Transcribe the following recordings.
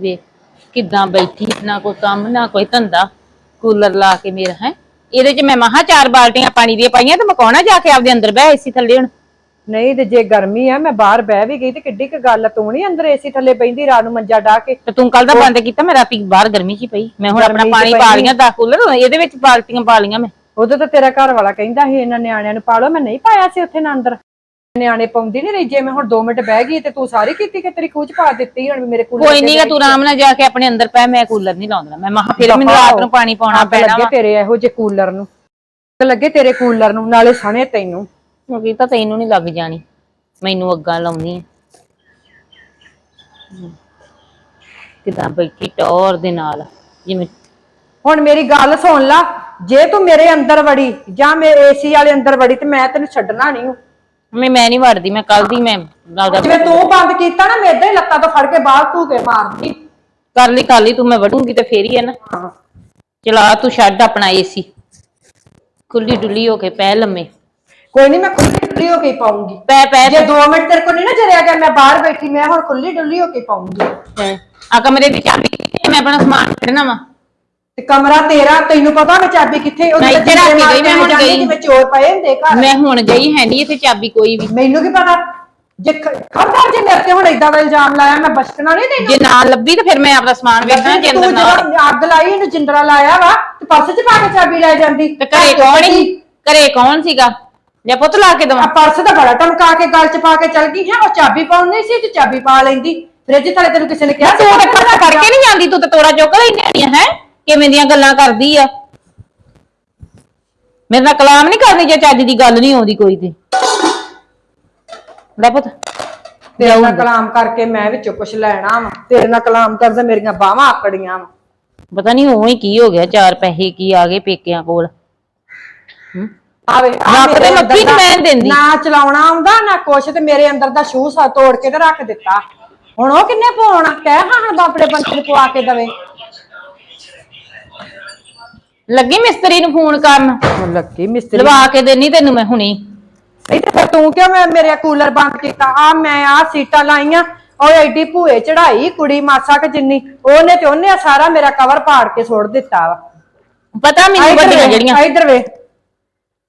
ਵੇਖ ਕਿੱਦਾਂ ਬੈਠੀ ਨਾ ਕੋਈ ਕੰਮ ਨਾ ਕੋਈ ਧੰਦਾ ਕੂਲਰ ਲਾ ਕੇ ਮੇਰਾ ਹੈ? ਇਹਦੇ ਚ ਮੈਂ ਮਹਾ ਚਾਰ ਬਾਲਟੀਆਂ ਪਾਣੀ ਦੀਆਂ ਪਾਈਆਂ ਤੇ ਮਕਾਉਣਾ ਜਾ ਕੇ ਆਪਦੇ ਅੰਦਰ ਬਹਿ ਏਸੀ ਥੱਲੇ ਹੁਣ? ਨਹੀਂ ਤੇ ਜੇ ਗਰਮੀ ਆ ਮੈਂ ਬਾਹਰ ਬਹਿ ਵੀ ਗਈ ਤੇ ਕਿੱਡੀ ਕੁ ਗੱਲ ਆ, ਤੂੰ ਨਹੀਂ ਅੰਦਰ ਏਸੀ ਥੱਲੇ ਬੈਂਦੀ ਰਾਤ ਨੂੰ ਮੰਜਾ ਢਾ ਕੇ? ਤੇ ਤੂੰ ਕੱਲ ਦਾ ਬੰਦ ਕੀਤਾ ਮੈਂ ਰਾਤੀ ਬਾਹਰ ਗਰਮੀ ਚ ਹੀ ਪਈ। ਮੈਂ ਹੁਣ ਆਪਣਾ ਗਰਮੀ ਚ ਪਾਣੀ ਪਈ ਪਾ ਲੀਆਂ 10 ਕੂਲਰ ਇਹਦੇ ਵਿੱਚ ਬਾਲਟੀਆਂ ਪਾ ਲੀਆਂ ਮੈਂ। ਉਦੋਂ ਤਾਂ ਤੇਰਾ ਘਰ ਵਾਲਾ ਕਹਿੰਦਾ ਸੀ ਇਹਨਾਂ ਨਿਆਣਿਆਂ ਨੂੰ ਪਾਲੋ ਮੈਂ ਨਹੀਂ ਪਾਇਆ ਸੀ ਉੱਥੇ ਨਾ ਅੰਦਰ। ਨਿਆਣੇ ਪਾਉਂਦੀ ਨਹੀਂ ਰਹੀ ਜੇ ਮੈਂ ਹੁਣ 2 ਮਿੰਟ ਬਹਿ ਗਈ ਤੇ ਤੂੰ ਸਾਰੀ ਕੀਤੀ ਕਿ ਤੇਰੀ ਖੂਚ ਪਾ ਦਿੱਤੀ ਹੁਣ ਵੀ ਮੇਰੇ ਕੋਲ ਕੋਈ ਨਹੀਂ ਤੂੰ ਆਰਾਮ ਨਾਲ ਜਾ ਕੇ ਆਪਣੇ ਅੰਦਰ ਪੈ ਮੈਂ ਕੂਲਰ ਨਹੀਂ ਲਾਉਂਦਾ ਮੈਂ ਮਹਾ ਫਿਰ ਮੈਨੂੰ ਰਾਤ ਨੂੰ ਪਾਣੀ ਪਾਉਣਾ ਪੈਣਾ ਲੱਗੇ ਤੇਰੇ ਇਹੋ ਜਿਹੇ ਕੂਲਰ ਨੂੰ। ਲੱਗੇ ਤੇਰੇ ਕੂਲਰ ਨੂੰ ਨਾਲੇ ਸਣੇ ਤੈਨੂੰ। ਵਾ ਕੀ ਤਾਂ ਤੈਨੂੰ ਨਹੀਂ ਲੱਗ ਜਾਣੀ। ਮੈਨੂੰ ਅੱਗਾਂ ਲਾਉਣੀ ਹੈ ਕਿਦਾਂ ਬੈਠੀ ਟੌਰ ਦੇ ਨਾਲ ਜਿਵੇਂ ਹੁਣ ਮੇਰੀ ਗੱਲ ਸੁਣ ਲਾ ਜੇ ਤੂੰ ਮੇਰੇ ਅੰਦਰ ਵੜੀ ਜਾਂ ਮੇਰੇ ਏਸੀ ਵਾਲੇ ਅੰਦਰ ਵੜੀ ਤੇ ਮੈਂ ਤੈਨੂੰ ਛੱਡਣਾ ਨਹੀਂ ਮੈਂ ਮੈਂ ਨਹੀਂ ਵੜਦੀ ਮੈਂ ਕੱਲ ਦੀ ਮੈਂ ਲੱਗਦਾ ਜਿਵੇਂ ਤੂੰ ਬੰਦ ਕੀਤਾ ਨਾ ਮੇਰੇ ਹੀ ਲੱਤਾਂ ਤੋਂ ਫੜ ਕੇ ਬਾਹਰ ਤੂੰ ਕੇ ਮਾਰਦੀ। ਕਰ ਲਈ ਕਰ ਲਈ ਤੂੰ ਮੈਂ ਵੜੂੰਗੀ ਤੇ ਫੇਰ ਹੀ ਹੈ ਨਾ। ਹਾਂ। ਚਲਾ ਤੂੰ ਛੱਡ ਆਪਣਾ ਏਸੀ। ਖੁੱਲੀ ਡੁੱਲੀ ਹੋ ਕੇ ਪੈ ਲੰਮੇ। ਕੋਈ ਨਹੀਂ ਮੈਂ ਖੁੱਲੀ ਡੁੱਲੀ ਹੋ ਕੇ ਹੀ ਪਾਉਂਗੀ। ਪੈ ਪੈ ਜੇ 2 ਮਿੰਟ ਤੇਰੇ ਕੋਲ ਨਹੀਂ ਨਾ ਜਰਿਆ ਗਿਆ ਮੈਂ ਬਾਹਰ ਬੈਠੀ ਮੈਂ ਹੁਣ ਖੁੱਲੀ ਡੁੱਲੀ ਹੋ ਕੇ ਪਾਉਂਗੀ। ਤੇ ਆ ਕਮਰੇ ਦੀ ਚਾਬੀ ਕਿੱਥੇ ਹੈ? ਮੈਂ ਆਪਣਾ ਸਮਾਨ ਕੱਢਣਾ ਵਾ। ਤੇ ਕਮਰਾ ਤੇਰਾ ਤੈਨੂੰ ਪਤਾ ਮੈਂ ਚਾਬੀ ਕਿੱਥੇ ਉਹਦੇ ਮੈਂ ਇੱਥੇ ਰੱਖ ਕੇ ਗਈ, ਮੈਂ ਹੁਣ ਗਈ। ਜਿਵੇਂ ਚੋਰ ਪਏ ਹੁੰਦੇ ਘਰ। ਮੈਂ ਹੁਣ ਗਈ ਹੈ ਨਹੀਂ ਇੱਥੇ ਚਾਬੀ ਕੋਈ ਵੀ। ਮੈਨੂੰ ਕੀ ਪਤਾ? ਜੇ ਖਬਰ ਜੇ ਮੇਰੇ ਤੇ ਹੁਣ ਇਦਾਂ ਦਾ ਇਲਜ਼ਾਮ ਲਾਇਆ ਮੈਂ ਬਚਣਾ ਨਹੀਂ ਤੈਨੂੰ। ਜੇ ਨਾ ਲੱਭੀ ਤੇ ਫਿਰ ਮੈਂ ਆਪਣਾ ਸਮਾਨ ਵੇਖਣਾ ਜੇ ਤੂੰ ਅੰਦਰ ਜਦੋਂ ਅੱਗ ਲਾਈ ਇਹਨੂੰ ਜਿੰਦਰਾ ਲਾਇਆ ਵਾ ਤੇ ਪਰਸ 'ਚ ਪਾ ਕੇ ਚਾਬੀ ਲੈ ਜਾਂਦੀ। ਤੇ ਘਰੇ ਕੌਣ ਸੀ? ਘਰੇ ਕੌਣ ਸੀਗਾ? ਜਾਂ ਪੁੱਤ ਲਾ ਕੇ ਆ ਦਵਾਂ ਪਰਸ ਤਾਂ ਬੜਾ ਟਮਕਾ ਕੇ ਗਲ 'ਚ ਪਾ ਕੇ ਚਲ ਗਈ ਹੈ ਉਹ ਚਾਬੀ ਪਾਉਣ ਨਹੀਂ ਸੀ ਤੇ ਚਾਬੀ ਪਾ ਲੈਂਦੀ। ਫ੍ਰਿਜ ਥਲੇ ਤੈਨੂੰ ਕਿਸੇ ਨੇ ਕਿਹਾ ਤੂੰ ਤਾਂ ਪਤਾ ਕਰਕੇ ਨਹੀਂ ਜਾਂਦੀ ਤੂੰ ਤਾਂ ਤੋੜਾ ਚੁੱਕ ਲੈਂਦੀ ਹੈ? ਕਿਵੇਂ ਦੀਆਂ ਗੱਲਾਂ ਕਰਦੀ ਆ? ਮੇਰੇ ਨਾਲ ਕਲਾਮ ਨਹੀਂ ਕਰਨੀ ਜੇ ਚੱਜ ਦੀ ਗੱਲ ਨਹੀਂ ਆਉਂਦੀ ਕੋਈ ਤੇ। ਲੈ ਪੁੱਤ ਤੇਰੇ ਨਾਲ ਕਲਾਮ ਕਰਕੇ ਮੈਂ ਵਿੱਚੋਂ ਕੁਝ ਲੈਣਾ ਵਾ। ਤੇਰੇ ਨਾਲ ਕਲਾਮ ਕਰਦਾ ਮੇਰੀਆਂ ਬਾਹਾਂ ਆਕੜੀਆਂ ਵਾ। ਪਤਾ ਨਹੀਂ ਉਹ ਹੀ ਕੀ ਹੋ ਗਿਆ ਚਾਰ ਪੈਸੇ ਕੀ ਆ ਗਏ ਪੇਕਿਆਂ ਕੋਲ। ਆਵੇ ਨੱਕ ਤੇ ਮੱਖੀ ਨੀ ਮੈਂ ਦਿੰਦੀ। ਨਾ ਚਲਾਉਣਾ ਆਉਂਦਾ ਨਾ ਕੁਛ ਤੇ ਮੇਰੇ ਅੰਦਰ ਦਾ ਸ਼ੂ ਸਾ ਤੋੜ ਕੇ ਤੇ ਰੱਖ ਦਿੱਤਾ। ਹੁਣ ਉਹ ਕਿੰਨੇ ਪਾਉਣਾ ਕਹਿ ਹਾਂ ਹਾਂ ਬਾਪੜੇ ਬੰਦੇ ਨੂੰ ਪਵਾ ਕੇ ਦਵੇ। ਲੱਗੀ ਮਿਸਤਰੀ ਨੂੰ ਫੋਨ ਕਰਨ? ਹੁਣ ਲੱਗੀ ਮਿਸਤਰੀ। ਲਵਾ ਕੇ ਦੇਣੀ ਤੈਨੂੰ ਮੈਂ ਹੁਣੀ। ਇੱਥੇ ਫਿਰ ਤੂੰ ਕਿਉਂ ਮੈਂ ਮੇਰੇ ਕੂਲਰ ਬੰਦ ਕੀਤਾ? ਆ ਮੈਂ ਆ ਸੀਟਾਂ ਲਾਈਆਂ ਉਹ ਐਡੀ ਭੂਏ ਚੜਾਈ ਕੁੜੀ ਮਾਸਾ ਕ ਜਿੰਨੀ ਉਹਨੇ ਤੇ ਉਹਨੇ ਸਾਰਾ ਮੇਰਾ ਕਵਰ ਪਾੜ ਕੇ ਸੁੱਟ ਦਿੱਤਾ ਵਾ। ਪਤਾ ਮੈਨੂੰ ਵੱਡੀਆਂ ਜਿਹੜੀਆਂ। ਇਧਰ ਵੇ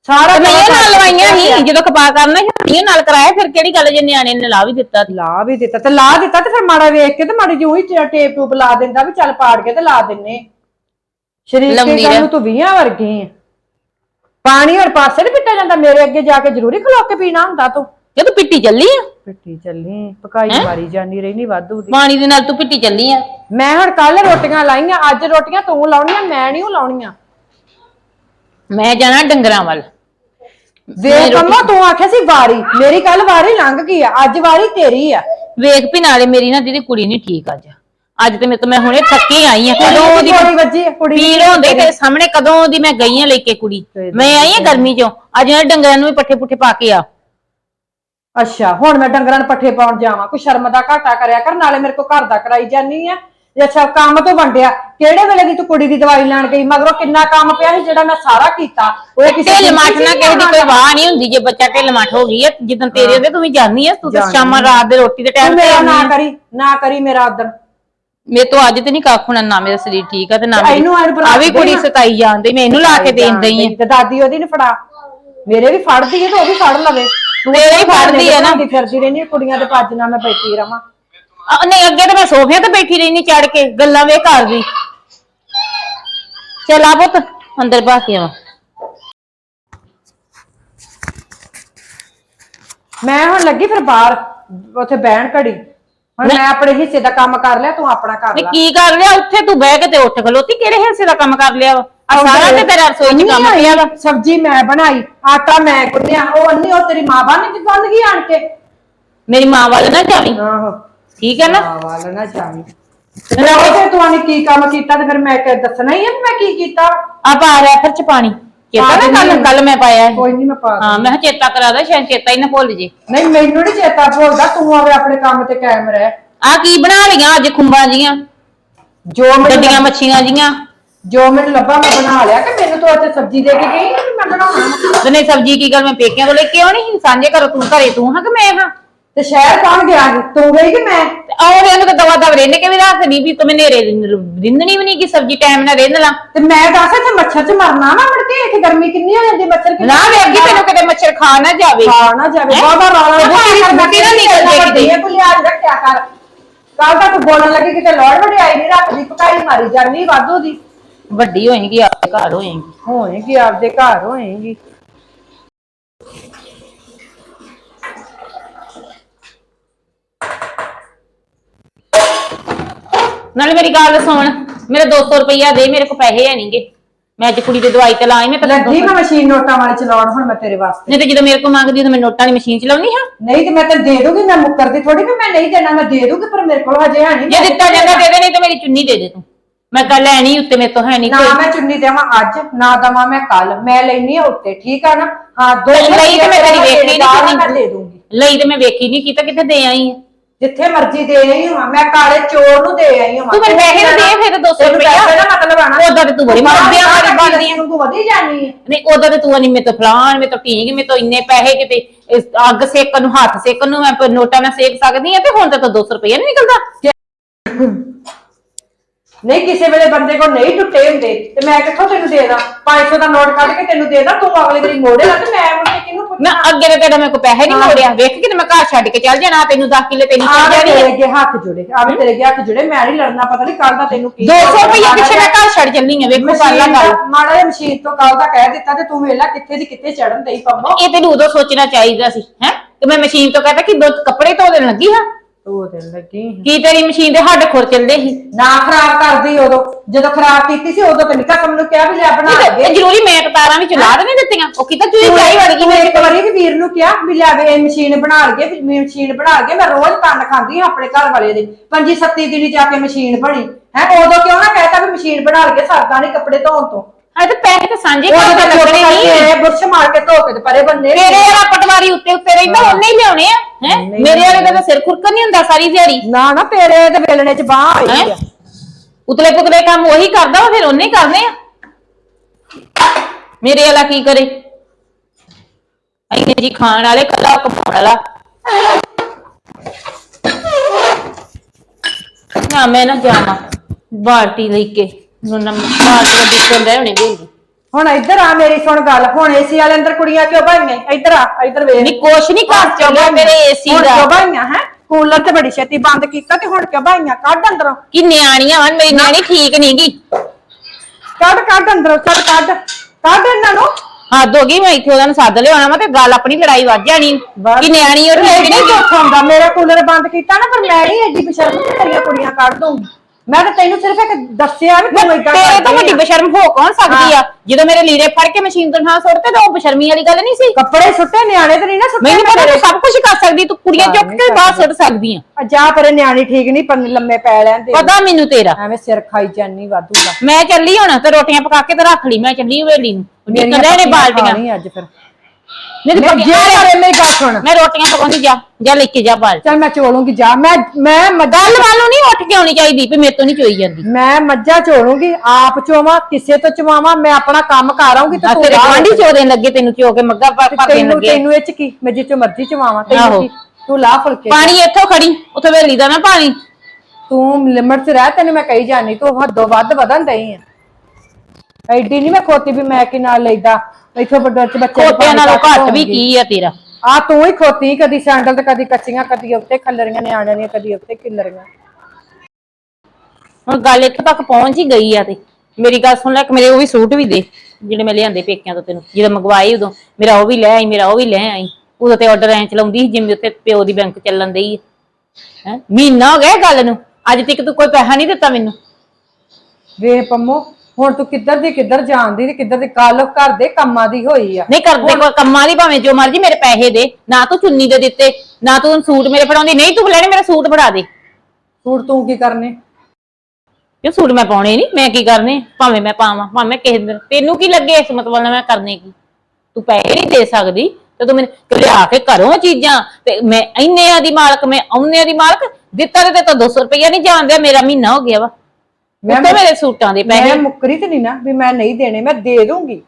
ਸਾਰਾ ਤੇ ਮੈਂ ਇਹ cover ਨਾਲ ਪਾੜ ਕੇ ਲਵਾਈਆਂ। ਸੀ ਜਦੋਂ ਕਪਾ ਕਰਨਾ ਸੀ ਇਹ ਨਾਲ ਕਰਾਇਆ ਫਿਰ ਕਿਹੜੀ ਗੱਲ ਜੇ ਨਿਆਣੇ ਨੇ ਲਾ ਵੀ ਦਿੱਤਾ? ਤੇ। ਲਾ ਵੀ ਦਿੱਤਾ ਤੇ ਲਾ ਦਿੱਤਾ ਤੇ ਫਿਰ ਮਾੜਾ ਵੇਖ ਕੇ ਤੇ ਮਾੜੀ ਜਿਹੀ ਉਹੀ ਟੇਪ ਟੂਪ ਲਾ ਦਿੰਦਾ ਵੀ ਚੱਲ ਪਾੜ ਕੇ ਤੇ ਲਾ ਦਿੰਨੇ। ਸ਼ਰੀਰ ਲਾਉਂਦੀ ਕੇ ਰਹਿ। ਨੂੰ ਤੂੰ 20 ਵਰਗੀ ਆ। ਪਾਣੀ ਹੋਰ ਪਾਸੇ ਨਹੀਂ ਪੀਤਾ ਜਾਂਦਾ ਮੇਰੇ ਅੱਗੇ ਜਾ ਕੇ ਜ਼ਰੂਰੀ ਖਲੋ ਕੇ ਪੀਣਾ ਹੁੰਦਾ ਤੂੰ। ਜੇ ਤੂੰ ਪਿੱਟੀ ਚੱਲੀ ਆ। ਪਿੱਟੀ ਚੱਲੀ ਪਕਾਈ ਮਾਰੀ ਜਾਨੀ ਰਹਿਨੀ ਵਾਧੂ ਦੀ। ਪਾਣੀ ਦੇ ਨਾਲ ਤੂੰ ਪਿੱਟੀ ਚੱਲੀ ਆ। ਮੈਂ ਹੁਣ ਕੱਲ ਰੋਟੀਆਂ ਲਾਈਆਂ ਅੱਜ ਰੋਟੀਆਂ ਤੂੰ ਲਾਉਣੀਆਂ ਮੈਂ ਨਹੀਂ ਲਾਉਣੀਆਂ। ਮੈਂ ਜਾਣਾ ਡੰਗਰਾਂ ਵੱਲ। ਵੇਖ ਕੰਮਾ ਤੂੰ ਆਖਿਆ ਸੀ ਵਾਰੀ। ਮੇਰੀ ਕੱਲ ਵਾਰੀ ਲੰਘ ਗਈ ਆ ਅੱਜ ਵਾਰੀ ਤੇਰੀ ਆ। ਵੇਖ ਵੀ ਨਾਲੇ ਮੇਰੀ ਨਾ ਦੀਦੀ ਕੁੜੀ ਨਹੀਂ ਠੀਕ ਅੱਜ। ਅੱਜ ਤੇ ਮੈਂ ਤਾਂ ਮੈਂ ਹੁਣੇ ਥੱਕੀ ਆਈ ਆ ਕਦੋਂ ਦੀ ਕੁੜੀ ਵੱਜੀ? ਆ, ਕੁੜੀ ਪੀਰ ਹੁੰਦੇ ਤੇਰੇ ਸਾਹਮਣੇ ਕਦੋਂ ਦੀ ਮੈਂ ਗਈ ਆ ਲੈ ਕੇ ਕੁੜੀ। ਮੈਂ ਆਈ ਆ ਗਰਮੀ ਚੋਂ। ਅੱਜ ਇਹਨਾਂ ਡੰਗਰਾਂ ਨੂੰ ਵੀ ਪੱਠੇ ਪੁੱਠੇ ਪਾ ਕੇ ਆ। ਅੱਛਾ ਹੁਣ ਮੈਂ ਡੰਗਰਾਂ ਨੂੰ ਪੱਠੇ ਪਾਉਣ ਜਾਵਾਂ। ਕੋਈ ਸ਼ਰਮ ਦਾ ਘਾਟਾ ਕਰਿਆ ਕਰ ਨਾਲੇ ਮੇਰੇ ਕੋ ਘਰ ਦਾ ਕਰਾਈ ਜਾਨੀ ਆ। ਜੇ ਅੱਛਾ ਕੰਮ ਤੋਂ ਵੰਡਿਆ ਕਿਹੜੇ ਵੇਲੇ ਦੀ ਤੂੰ ਕੁੜੀ ਦੀ ਦਵਾਈ ਲੈਣ ਗਈ? ਮਗਰੋਂ ਕਿੰਨਾ ਕੰਮ ਪਿਆ ਸੀ ਜਿਹੜਾ ਮੈਂ ਸਾਰਾ ਕੀਤਾ। ਉਹ ਕਿਸੇ ਢਿੱਲ ਦੀ ਮੱਠ ਨਾ ਕਿਸੇ ਦੀ ਕੋਈ ਵਾਹ ਨਹੀਂ ਹੁੰਦੀ ਜੇ ਬੱਚਾ ਢਿੱਲ ਮੱਠ ਹੋ ਗਈ ਹੈ ਜਿੱਦਾਂ ਤੇਰੇ ਹੁੰਦੇ ਤੂੰ ਵੀ ਜਾਣੀ ਆ। ਤੂੰ ਸ਼ਾਮਾਂ ਰਾਤ ਦੇ ਰੋਟੀ ਦੇ ਟਾਈਮ ਤੇ ਮੇਰਾ ਨਾ ਆ। ਕਰੀ ਨਾ ਕਰੀ ਮੇਰਾ ਉਦਣ ਮੇਰੇ ਤੋਂ ਅੱਜ ਤੇ ਨਹੀਂ ਕੱਖ ਹੋਣਾ ਨਾ ਮੇਰਾ ਸਰੀਰ ਠੀਕ ਆ ਤੇ ਨਾ ਤੇ ਇਹਨੂੰ ਐਨ ਬਣਾ ਆ ਵੀ ਕੁੜੀ ਦੇਣਾ। ਸਤਾਈ ਜਾਂਦੀ ਮੈਂ ਇਹਨੂੰ ਲਾ ਕੇ ਦੇਣ ਦਈ ਆ। ਤੇ ਦਾਦੀ ਉਹਦੀ ਨੇ ਫੜਾ। ਮੇਰੇ ਵੀ ਫੜਦੀ ਹੈ ਤੇ ਉਹ ਵੀ ਫੜ ਲਵੇ। ਤੂੰ ਤੇਰੇ ਹੀ ਫੜਦੀ ਹੈ ਨਾ। ਬਣਾਉਂਦੀ ਫਿਰਦੀ ਰਹਿੰਦੀ ਕੁੜੀਆਂ ਦੇ ਪੱਜ ਨਾਲ ਮੈਂ ਬੈਠੀ ਰਵਾਂ। ਨਹੀਂ ਅੱਗੇ ਤੇ ਮੈਂ ਸੋਫਿਆਂ ਤੇ ਬੈਠੀ ਰਹਿਣੀ ਚੜ ਕੇ ਗੱਲਾਂ ਵੇ ਘਰ ਦੀ। ਚੱਲ ਆ ਪੁੱਤ ਅੰਦਰ ਪਾ ਕੇ ਆਵਾਂ। ਮੈਂ ਹੁਣ ਲੱਗੀ ਫਿਰ ਬਾਹਰ ਉੱਥੇ ਬਹਿਣ ਘੜੀ। ਹੁਣ ਮੈਂ ਆਪਣੇ ਹਿੱਸੇ ਦਾ ਕੰਮ ਕਰ ਲਿਆ ਤੂੰ ਆਪਣਾ ਕਰ ਲੈ। ਕੀ ਕਰ ਲਿਆ? ਉੱਥੇ ਤੂੰ ਬਹਿ ਕੇ ਤੇ ਉੱਠ ਖਲੋਤੀ ਕਿਹੜੇ ਹਿੱਸੇ ਦਾ ਕੰਮ ਕਰ ਲਿਆ ਵਾ? ਆ ਸਾਰਾ ਤੇ ਤੇਰਾ ਰਸੋਈ 'ਚ ਕੰਮ ਪਿਆ ਵਾ। ਸਬਜ਼ੀ ਮੈਂ ਬਣਾਈ ਆਟਾ ਮੈਂ ਗੁੰਨਿਆ ਉਹ ਅੰਨੀ ਉਹ ਤੇਰੀ ਮਾਂ ਬਾਨੇ ਚ ਗੁੰਨ ਗਈ ਆਣ ਕੇ। ਮੇਰੀ ਮਾਂ ਵੱਲ ਨਾ ਜਾਵੀਂ। ਆਹੋ। ਠੀਕ ਹੈ ਨਾ? ਮਾਂ ਵਾਲ ਨਾ ਜਾਵੀਂ। ਤੇ ਫਿਰ ਤੂੰ ਆਨੇ ਕੀ ਕੰਮ ਕੀਤਾ ਤੇ ਫਿਰ ਮੈਂ ਕਿ ਦੱਸਣਾ ਹੀ ਹੈ ਮੈਂ ਕੀ ਕੀਤਾ ਆ ਪਾ ਰਿਆ ਫਿਰ ਚ ਪਾਣੀ। ਚੇਤਾ ਕੱਲ ਕੱਲ ਮੈਂ ਪਾਇਆ ਸੀ। ਕੋਈ ਨਹੀਂ ਮੈਂ ਪਾ ਹਾਂ ਮੈਂ ਕਿਹਾ ਚੇਤਾ ਕਰਾ ਦੇ ਸ਼ਾਇਦ ਚੇਤਾ ਹੀ ਨਾ ਭੁੱਲ ਜੇ। ਨਹੀਂ ਮੈਨੂੰ ਨਹੀਂ ਚੇਤਾ ਭੁੱਲਦਾ ਤੂੰ ਆਵੇ ਆਪਣੇ ਕੰਮ ਤੇ ਕਾਇਮ ਰਹਿ। ਆ ਕੀ ਬਣਾ ਲਈਆਂ ਅੱਜ ਖੁੰਬਾਂ ਜੀਆਂ? ਜੋ ਮੈਨੂੰ ਗੱਡੀਆਂ ਮੱਛੀਆਂ ਜੀਆਂ। ਜੋ ਮੈਨੂੰ ਲੱਭਾ ਮੈਂ ਬਣਾ ਲਿਆ ਕਿ ਮੈਨੂੰ ਤਾਂ ਉੱਥੇ ਸਬਜ਼ੀ ਦੇ ਕੇ ਗਈ ਮੈਂ ਬਣਾਉਣਾ ਤੇ ਨਹੀਂ ਸਬਜ਼ੀ ਕੀ ਗੱਲ ਮੈਂ ਪੇਕਿਆਂ ਤੋਂ ਲੈ ਕੇ ਆਉਣੀ ਸੀ? ਸਾਂਝੇ ਘਰੋਂ ਤੂੰ ਘਰੇ ਤੂੰ ਹਾਂ ਕਿ ਮੈਂ ਹਾਂ? ਤੇ ਸ਼ਹਿਰ ਕੌਣ ਗਿਆ ਸੀ? ਤੂੰ ਗਈ ਕਿ ਮੈਂ? ਤੇ ਆਉਂਦੇ ਨੂੰ ਤਾਂ ਦਵਾ ਦਵ ਰਿੰਨ ਕੇ ਵੀ ਰੱਖਦੀ ਵੀ ਤੂੰ ਨੇਰੇ ਰਿੰਨਣੀ ਵੀ ਨਹੀਂ ਕਿ ਸਬਜ਼ੀ ਟਾਈਮ ਨਾਲ ਰਿੰਨ ਲਾ। ਤੇ ਮੈਂ ਦੱਸ ਇੱਥੇ ਮੱਛਰ ਚ ਮਰਨਾ ਵਾ ਮੁੜ ਕੇ ਇੱਥੇ ਗਰਮੀ ਕਿੰਨੀ ਹੋ ਜਾਂਦੀ ਮੱਛਰ ਕਿੰਨਾ ਨਾ ਵੇਖੀ ਤੈਨੂੰ ਕਿਤੇ ਮੱਛਰ ਖਾ ਨਾ ਜਾਵੇ। ਖਾ ਨਾ ਜਾਵੇ ਹੈਂ? ਬਾਬਾ ਰੌਲਾ ਤੇ ਬੁੱਢੀ ਨਾ ਨਿਕਲ ਜੇ ਕਿਤੇ। ਇਹ ਕੋਈ ਲਿਆਜ ਰੱਖਿਆ ਕਰ। ਕੱਲ ਤੱਕ ਬੋਲਣ ਲੱਗੀ ਕਿਤੇ ਲੋੜ ਵਡਿਆਈ ਨਹੀਂ ਰੱਖਦੀ ਪਕਾਈ ਮਾਰੀ ਜਾਂਦੀ ਵਾਧੂ ਦੀ। ਵੱਡੀ ਹੋਏਗੀ ਆਪੇ ਘਰ ਹੋਏਗੀ। ਹੋਏਗੀ ਆਪਦੇ ਘਰ ਹੋਏਗੀ। ਨਾਲੇ ਮੇਰੀ ਗੱਲ ਸੁਣ ਮੇਰਾ 200 ਰੁਪਈਆ ਦੇ ਮੇਰੇ ਕੋਲ ਪੈਸੇ ਹੈ ਨਹੀਂਗੇ ਮੈਂ ਅੱਜ ਕੁੜੀ ਦੀ ਦਵਾਈ ਤੇ ਲਾਈ ਮੈਂ ਪਹਿਲਾਂ ਲੱਗੀ ਮੈਂ ਮਸ਼ੀਨ ਨੋਟਾਂ ਵਾਲੀ ਚਲਾਉਣ ਹੁਣ ਮੈਂ ਤੇਰੇ ਵਾਸਤੇ। ਨਹੀਂ ਤੇ ਜਦੋਂ ਮੇਰੇ ਕੋਲ ਮੰਗਦੀ ਤਾਂ ਮੈਂ ਨੋਟਾਂ ਦੀ ਮਸ਼ੀਨ ਚਲਾਉਣੀ ਹਾਂ ਨਹੀਂ ਤੇ ਮੈਂ ਤੈਨੂੰ ਦੇ ਦੂੰਗੀ ਮੈਂ ਮੁੱਕਰਦੀ ਥੋੜੀ ਵੀ ਮੈਂ ਨਹੀਂ ਦੇਣਾ ਮੈਂ ਦੇ ਦੂੰਗੀ ਪਰ ਮੇਰੇ ਕੋਲ ਹਜੇ ਹੈ ਨਹੀਂ ਜੇ ਦਿੱਤਾ ਜਾਂਦਾ ਦੇ ਦੇ ਨਹੀਂ ਤਾਂ ਮੇਰੀ ਚੁੰਨੀ ਦੇ ਦੇ ਤੂੰ। ਮੈਂ ਕੱਲ ਲੈਣੀ ਉੱਤੇ ਮੇਰੇ ਤੋਂ ਹੈ ਨਹੀਂ ਨਾ ਕੋਈ। ਮੈਂ ਚੁੰਨੀ ਦੇਵਾਂ ਅੱਜ ਨਾ ਦਵਾਂ ਮੈਂ ਕੱਲ। ਮੈਂ ਲੈਣੀ ਆ ਉੱਤੇ ਠੀਕ ਆ ਨਾ? ਹਾਂ ਦੋ ਲਈ ਤੇ ਮੈਂ ਤੇਰੀ ਵੇਖੀ ਨਹੀਂ ਮੈਂ ਦੇ ਦੂੰਗੀ। ਲਈ ਤੇ ਮੈਂ ਵੇਖੀ ਨਹੀਂ ਕੀਤਾ ਕਿੱਥੇ ਦੇ ਆਈ ਹਾਂ ਜਿੱਥੇ ਮਰਜ਼ੀ ਦੇ ਆਈ ਹਾਂ ਮੈਂ ਕਾਲੇ ਚੋਰ ਨੂੰ ਦੇ ਆਈ ਹਾਂ ਤੂੰ ਮੈਨੂੰ ਪੈਸੇ ਦੇ ਫਿਰ 200 ਤੈਨੂੰ ਰੁਪਇਆ। ਪੈਸੇ ਦਾ ਮਤਲਬ ਆਣਾ ਉਦੋਂ ਤੇ ਤੂੰ ਬੜੀ ਮਰਦਿਆਂ ਵਾਲੀ ਬਣਦੀ ਆ। ਤੂੰ ਵਧੀ ਜਾਣੀ ਹੈ ਨਹੀਂ ਉਦੋਂ ਤੇ ਤੂੰ ਨਹੀਂ ਮੇਰੇ ਤੋਂ ਫਲਾਣ ਮੇਰੇ ਤੋਂ ਢੀਂਗ ਮੇਰੇ ਤੋਂ ਇੰਨੇ ਪੈਸੇ ਕਿਤੇ ਇਸ ਅੱਗ ਸੇਕਣ ਨੂੰ ਹੱਥ ਸੇਕਣ ਨੂੰ ਮੈਂ ਨੋਟਾਂ ਨਾਲ ਸੇਕ ਸਕਦੀ ਆ ਤੇ ਹੁਣ ਤਾਂ ਤੂੰ 200 ਰੁਪਇਆ ਨਹੀਂ ਨਿਕਲਦਾ ਨਹੀਂ ਕਿਸੇ ਵੇਲੇ ਬੰਦੇ ਕੋਲ ਨਹੀਂ ਟੁੱਟੇ ਹੁੰਦੇ ਤੇ ਮੈਂ ਕਿੱਥੋਂ ਤੈਨੂੰ ਦੇ ਦਾਂ? 500 ਦਾ ਨੋਟ ਕੱਢ ਕੇ ਤੈਨੂੰ ਦੇ ਦਾਂ ਤੂੰ ਅਗਲੀ ਵਾਰੀ ਮੋੜੇਗਾ ਤੇ ਮੈਂ ਮੁੜ ਕੇ ਕਿਹਨੂੰ ਪੁੱਛਾਂ? ਨਾ ਅੱਗੇ ਤੇ ਤੇਰਾ ਮੇਰੇ ਕੋਲ ਪੈਸੇ ਨਹੀਂ ਮੋੜਿਆ। ਵੇਖ ਕੇ ਤੇ ਮੈਂ ਘਰ ਛੱਡ ਕੇ ਚੱਲ ਜਾਣਾ ਤੈਨੂੰ 10 ਕਿੱਲੇ ਤੈਨੂੰ ਚੱਲ ਆਵੇ ਜਾਣੀ ਤੇਰੇ ਅੱਗੇ ਹੱਥ ਜੁੜੇ ਆਵੇ ਤੇਰੇ ਅੱਗੇ ਹੱਥ ਜੁੜੇ ਮੈਂ ਨਹੀਂ ਲੜਨਾ ਪਤਾ ਨਹੀਂ ਕੱਲ ਦਾ ਤੈਨੂੰ ਕੀ 200 ਰੁਪਇਆ ਪਿੱਛੇ ਮੈਂ ਘਰ ਛੱਡ ਚੱਲਣੀ ਆ ਵੇਖੋ ਕਰ ਲਾ ਮਸ਼ੀਨ ਗੱਲ ਦਾ- ਮਾੜਾ ਜਿਹਾ ਮਸ਼ੀਨ ਤੋਂ ਕੱਲ ਦਾ ਕਹਿ ਦਿੱਤਾ ਤੇ ਤੂੰ ਵੇਲਾ ਕਿੱਥੇ ਦੀ ਕਿੱਥੇ ਚੜਨ ਦਈ ਪੰਮੋ। ਇਹ ਤੈਨੂੰ ਉਦੋਂ ਸੋਚਣਾ ਚਾਹੀਦਾ ਸੀ ਹੈ? ਕਿ ਮੈਂ ਮਸ਼ੀਨ ਤੋਂ ਕਹਤਾ ਕਿ ਦੋ ਕੱਪੜੇ ਧੋ ਦੇਣ ਲੱਗੀ ਹਾਂ। ਤੂੰ ਦਿਨ ਲੱਗੀ ਕੀ ਤੇਰੀ ਮਸ਼ੀਨ ਦੇ ਹੱਡ ਖੁਰ ਚੱਲਦੇ ਸੀ? ਨਾ ਖਰਾਬ ਕਰਦੀ ਉਦੋਂ। ਜਦੋਂ ਖਰਾਬ ਕੀਤੀ ਸੀ ਉਦੋਂ ਤੇ ਨਿਕਾ ਕੰਮ ਨੂੰ ਕਿਹਾ ਵੀ ਲੈ ਬਣਾ ਦੇ। ਜ਼ਰੂਰੀ ਮੈਂ ਤਾਰਾਂ ਵਿੱਚ ਲਾ ਦੇਣੀ ਦਿੱਤੀਆਂ। ਉਹ ਕਿਤਾ ਚੂਹੀ ਚਾਈ ਵੜ ਗਈ ਮੇਰੇ ਇੱਕ ਵਾਰੀ ਵੀ ਵੀਰ ਨੂੰ ਕਿਹਾ ਵੀ ਲੈ ਵੇ ਇਹ ਮਸ਼ੀਨ ਬਣਾ ਲਈਏ ਵੀ ਮੈਂ ਮਸ਼ੀਨ ਬਣਾ ਲਈਏ। ਮੈਂ ਰੋਜ਼ ਕੰਨ ਖਾਂਦੀ ਹਾਂ ਆਪਣੇ ਘਰ ਵਾਲੇ ਦੇ। ਪੰਜੀ ਸੱਤੀ ਦਿਨੀ ਜਾ ਕੇ ਮਸ਼ੀਨ ਬਣੀ। ਹੈ ਉਦੋਂ ਕਿਉਂ ਨਾ ਕਹਿਤਾ ਵੀ ਮਸ਼ੀਨ ਬਣਾ ਲਈਏ ਸਰਦਾ ਨਹੀਂ ਕੱਪੜੇ ਧੋਣ ਤੋਂ। ਹਾਂ ਤੇ ਪੈਸੇ ਤਾਂ ਸਾਂਝੇ ਕਰਦੇ ਤਾਂ ਲੱਗਣੇ ਚੁੱਪ ਨਹੀਂ। ਕਰਕੇ ਬੁਰਸ਼ ਮਾਰ ਕੇ ਧੋ ਕੇ ਤੇ ਪਰੇ ਬੰਨੇ ਤੇਰੇ ਵਾਲਾ ਪਟਵਾਰੀ ਉੱਤੇ ਉੱਤੇ ਰਹਿੰਦਾ ਉਹਨੇ ਹੀ ਲਿਆਉਣੇ ਆ ਹੈ? ਨਹੀਂ, ਮੇਰੇ ਵਾਲੇ ਦਾ ਤਾਂ ਸਿਰ ਖੁਰਕਣ ਨਹੀਂ ਹੁੰਦਾ ਸਾਰੀ ਦਿਹਾੜੀ। ਨਾ ਨਾ ਤੇਰੇ ਤੇ ਵੇਲਣੇ ਚ ਬਾਹ ਆਈ ਹੈਂ? ਆ। ਉਤਲੇ ਪੁਤਲੇ ਕੰਮ ਉਹੀ ਕਰਦਾ ਵਾ ਫਿਰ ਉਹਨੇ ਹੀ ਕਰਨੇ ਆ। ਮੇਰੇ ਵਾਲਾ ਕੀ ਕਰੇ? ਐਨੇ ਜੀ ਖਾਣ ਵਾਲੇ ਕੱਲਾ ਕਮਾਉਣ ਵਾਲਾ। ਨਾ ਮੈਂ ਨਾ ਜਾਵਾਂ ਬਾਲਟੀ ਲੈ ਕੇ। ਨਾ ਦਾ ਹੋਣੀ ਬੇਲੀ ਹੁਣ ਇੱਧਰ ਆ ਮੇਰੀ ਸੁਣ ਗੱਲ ਹੁਣ ਏਸੀ ਵਾਲੇ ਅੰਦਰ ਕੁੜੀਆਂ ਕਿਉਂ ਭਾਈਆਂ? ਇੱਧਰ ਆ ਇੱਧਰ ਵੇਖ। ਨਹੀਂ ਕੁਛ ਨਹੀਂ ਕਰ ਚੁੱਕਾ ਮੇਰੇ ਏਸੀ ਹੁਣ ਦਾ। ਭਾਈਆਂ ਹੈ? ਕੂਲਰ ਤੇ ਬੜੀ ਛੇਤੀ ਬੰਦ ਕੀਤਾ ਤੇ ਹੁਣ ਕਿਉਂ ਭਾਈਆਂ? ਕੱਢ ਅੰਦਰੋਂ। ਕਿ ਨਿਆਣੀਆਂ ਹਨ ਮੇਰੀ ਨਿਆਣੀ ਠੀਕ ਨਹੀਂ ਗੀ। ਕੱਢ ਕੱਢ ਅੰਦਰੋਂ ਚੱਲ ਕੱਢ। ਕੱਢ ਇਹਨਾਂ ਨੂੰ। ਹੱਦ ਹੋ ਗਈ ਮੈਂ ਇੱਥੇ ਉਹਨਾਂ ਨੂੰ ਸੱਦ ਲਿਆਉਣਾ ਵਾ ਤੇ ਗੱਲ ਆਪਣੀ ਲੜਾਈ ਵੱਜ ਜਾਣੀ। ਕਿ ਨਿਆਣੀ ਉਹ ਠੀਕ ਨਹੀਂ ਨਹੀਂ ਹੁੰਦਾ ਮੇਰਾ ਕੂਲਰ ਬੰਦ ਕੀਤਾ ਨਾ ਪਰ ਮੈਂ ਨਹੀਂ ਐਡੀ ਬਸ਼ਰਮ ਤੇਰੀਆਂ ਕੁੜੀਆਂ ਕੱਢ ਦੂੰਗੀ ਮੈਂ ਤਾਂ ਤੈਨੂੰ ਸਿਰਫ ਇੱਕ ਦੱਸਿਆ ਵੀ ਤੂੰ ਇਦਾਂ ਤੇਰੇ ਤੋਂ ਵੱਡੀ ਬਸ਼ਰਮ ਹੋ ਕੌਣ ਸਕਦੀ ਆ? ਜਦੋਂ ਮੇਰੇ ਲੀੜੇ ਫੜ ਕੇ ਮਸ਼ੀਨ ਤੋਂ ਨਾ ਸੁੱਟਦੇ ਤਾਂ ਉਹ ਬਸ਼ਰਮੀ ਵਾਲੀ ਗੱਲ ਨਹੀਂ ਸੀ? ਕੱਪੜੇ ਸੁੱਟੇ ਨਿਆਣੇ ਤੇ ਨਹੀਂ ਨਾ ਸੁੱਟੇ ਮੈਨੂੰ ਪਤਾ ਤੂੰ ਸਭ ਕੁਝ ਕਰ ਸਕਦੀ ਤੂੰ ਕੁੜੀਆਂ ਚੁੱਕ ਕੇ ਬਾਹਰ ਸੁੱਟ ਸਕਦੀ ਆ। ਆ ਜਾ ਪਰੇ ਨਿਆਣੀ ਠੀਕ ਨਹੀਂ ਪਰ ਲੰਮੇ ਪੈ ਲੈਂਦੇ ਪਤਾ ਮੈਨੂੰ ਤੇਰਾ। ਐਵੇਂ ਸਿਰ ਖਾਈ ਜਾਨੀ ਵਾਧੂ ਦਾ। ਮੈਂ ਚੱਲੀ ਹੁਣ ਤੇ ਰੋਟੀਆਂ ਪਕਾ ਕੇ ਤੇ ਰੱਖ ਲਈ ਮੈਂ ਚੱਲੀ ਹਵੇਲੀ ਨੂੰ। ਨਿਕਲਦੇ ਨੇ ਬਾਲਟੀਆਂ। ਅੱਜ ਫਿਰ। ਮੇਰੀ ਜੇ ਕਰੇ ਮੇਰੀ ਗੱਲ ਸੁਣ। ਮੈਂ ਰੋਟੀਆਂ ਪਕਾਉਂਦੀ ਜਾ ਜਾ ਲੈ ਕੇ ਜਾ ਬਾਲਟੀ ਚੱਲ ਮੈਂ ਚੋਲੂੰਗੀ ਜਾ। ਮੈਂ ਮੈਂ ਮੱਝਾਂ ਗੱਲ ਵਾਲੋਂ ਨਹੀਂ ਉੱਠ ਕੇ ਆਉਣੀ ਚਾਹੀਦੀ ਵੀ ਮੇਰੇ ਤੋਂ ਨਹੀਂ ਚੋਈ ਜਾਂਦੀ। ਮੈਂ ਮੱਝਾਂ ਚੋਲੂੰਗੀ ਆਪ ਚੋਵਾਂ ਕਿਸੇ ਤੋਂ ਚਵਾਵਾਂ ਮੈਂ ਆਪਣਾ ਕੰਮ ਕਰ ਆਉਂਗੀ ਤੇ ਆ ਤੇਰੇ ਬਾਹਰ ਗਵਾਂਢੀ ਚੋ ਦੇਣ ਲੱਗੇ ਤੈਨੂੰ ਚੋ ਕੇ ਮੱਗਾ ਭਰ ਭਰ ਦੇਣ ਤੈਨੂੰ ਲੱਗੇ। ਤੈਨੂੰ ਇਹ ਚ ਕੀ? ਮੈਂ ਜਿੱਚੋਂ ਮਰਜ਼ੀ ਚਵਾਵਾਂ ਆਹੋ। ਤੈਨੂੰ ਕੀ? ਤੂੰ ਲਾ ਫੁਲਕੇ। ਪਾਣੀ ਇੱਥੋਂ ਖੜੀ ਉੱਥੇ ਵੇਲੀ ਦਾ ਨਾ ਪਾਣੀ। ਤੂੰ ਲਿਮਟ 'ਚ ਰਹਿ ਤੈਨੂੰ ਮੈਂ ਕਹੀ ਜਾਨੀ ਤੂੰ ਹੱਦੋਂ ਵੱਧ ਵਧਣ ਦਈ ਆ। ਐਡੀ ਨਹੀਂ ਮੈਂ ਖੋਤੀ ਵੀ ਮੈਂ ਕੀ ਨਾਲ ਲੈਦਾ ਇੱਥੋਂ ਵੱਡੇ ਚ ਬੱਚੇ ਪਾਣੀ ਨਾਲੋਂ ਘੱਟ ਵੀ। ਕੀ ਆ ਤੇਰਾ? ਆ ਤੂੰ ਹੀ ਖੋਤੀ ਕਦੀ ਸੈਂਡਲ ਤੇ ਕਦੀ ਕੱਚੀਆਂ ਕਦੀ ਉੱਤੇ ਖੱਲਰੀਆਂ ਨਿਆਣਿਆਂ ਦੀਆਂ ਕਦੀ ਉੱਤੇ ਕਿੱਲਰੀਆਂ। ਹੁਣ ਗੱਲ ਇੱਥੇ ਤੱਕ ਪਹੁੰਚ ਹੀ ਗਈ ਆ ਤੇ। ਮੇਰੀ ਗੱਲ ਸੁਣ ਲੈ ਕਿ ਮੇਰੇ ਉਹ ਵੀ ਸੂਟ ਵੀ ਦੇ ਜਿਹੜੇ ਮੈਂ ਲਿਆਂਦੇ ਪੇਕਿਆਂ ਤੋਂ ਤੈਨੂੰ ਜਦੋਂ ਮੰਗਵਾਏ ਉਦੋਂ। ਮੇਰਾ ਉਹ ਵੀ ਲੈ ਆਈ ਮੇਰਾ ਉਹ ਵੀ ਲੈ ਆਈ। ਉਦੋਂ ਤੇ ਆਰਡਰ ਐਂ ਚਲਾਉਂਦੀ ਸੀ ਜਿਵੇਂ ਉੱਥੇ ਪਿਓ ਦੀ ਬੈਂਕ ਚੱਲਣ ਦਈ ਹੈ? ਮਹੀਨਾ ਹੋ ਗਿਆ ਗੱਲ ਨੂੰ। ਅੱਜ ਤੱਕ ਤੂੰ ਕੋਈ ਪੈਸਾ ਨਹੀਂ ਦਿੱਤਾ ਮੈਨੂੰ। ਵੇ ਪੰਮੋ ਹੁਣ ਤੂੰ ਕਿੱਧਰ ਦੀ ਕਿੱਧਰ ਜਾਂਦੀ ਤੇ ਕਿੱਧਰ ਦੀ ਕੱਲ ਘਰ ਦੇ ਕੰਮਾਂ ਦੀ ਹੋਈ ਆ। ਨਹੀਂ ਕਰਦੇ ਕੋਈ ਕੰਮਾਂ ਦੀ ਭਾਵੇਂ ਜੋ ਮਰਜ਼ੀ ਮੇਰੇ ਪੈਸੇ ਦੇ ਨਾ ਤੂੰ ਚੁੰਨੀ ਦੇ ਦਿੱਤੇ ਨਾ ਤੂੰ ਸੂਟ ਮੇਰੇ ਫੜਾਉਂਦੀ ਨਹੀਂ ਤੂੰ ਲੈਣੇ ਮੇਰਾ ਸੂਟ ਫੜਾ ਦੇ। ਸੂਟ ਤੂੰ ਕੀ ਕਰਨੇ? ਇਹ ਸੂਟ ਮੈਂ ਪਾਉਣੇ ਨਹੀਂ? ਮੈਂ ਕੀ ਕਰਨੇ? ਭਾਵੇਂ ਮੈਂ ਪਾਵਾਂ ਭਾਵੇਂ ਕਿਸੇ ਦਿਨ ਤੈਨੂੰ ਕੀ ਲੱਗੇ ਇਸ ਮਤਲਬ ਨਾਲ ਮੈਂ ਕਰਨੇ ਕੀ? ਤੂੰ ਪੈਸੇ ਨਹੀਂ ਦੇ ਸਕਦੀ ਤੇ ਤੂੰ ਮੈਨੂੰ ਲਿਆ ਕੇ ਘਰੋਂ ਚੀਜ਼ਾਂ ਤੇ ਮੈਂ ਇੰਨਿਆਂ ਦੀ ਮਾਲਕ ਮੈਂ ਔਨਿਆਂ ਦੀ ਮਾਲਕ ਦਿੱਤਾ ਤੇ ਤਾਂ 200 ਰੁਪਇਆ ਨਹੀਂ ਜਾਣਦਿਆ ਮੇਰਾ ਮਹੀਨਾ ਹੋ ਗਿਆ ਵਾ। ਮੈਂ ਮੈਂ- ਮੇਰੇ ਸੂਟਾਂ ਦੇ ਮੈਂ ਪੈਸੇ ਮੁੱਕਰੀ ਤੇ ਨਹੀਂ ਨਾ ਵੀ ਮੈਂ ਨਹੀਂ ਦੇਣੇ ਮੈਂ ਦੇ ਦੂੰਗੀ।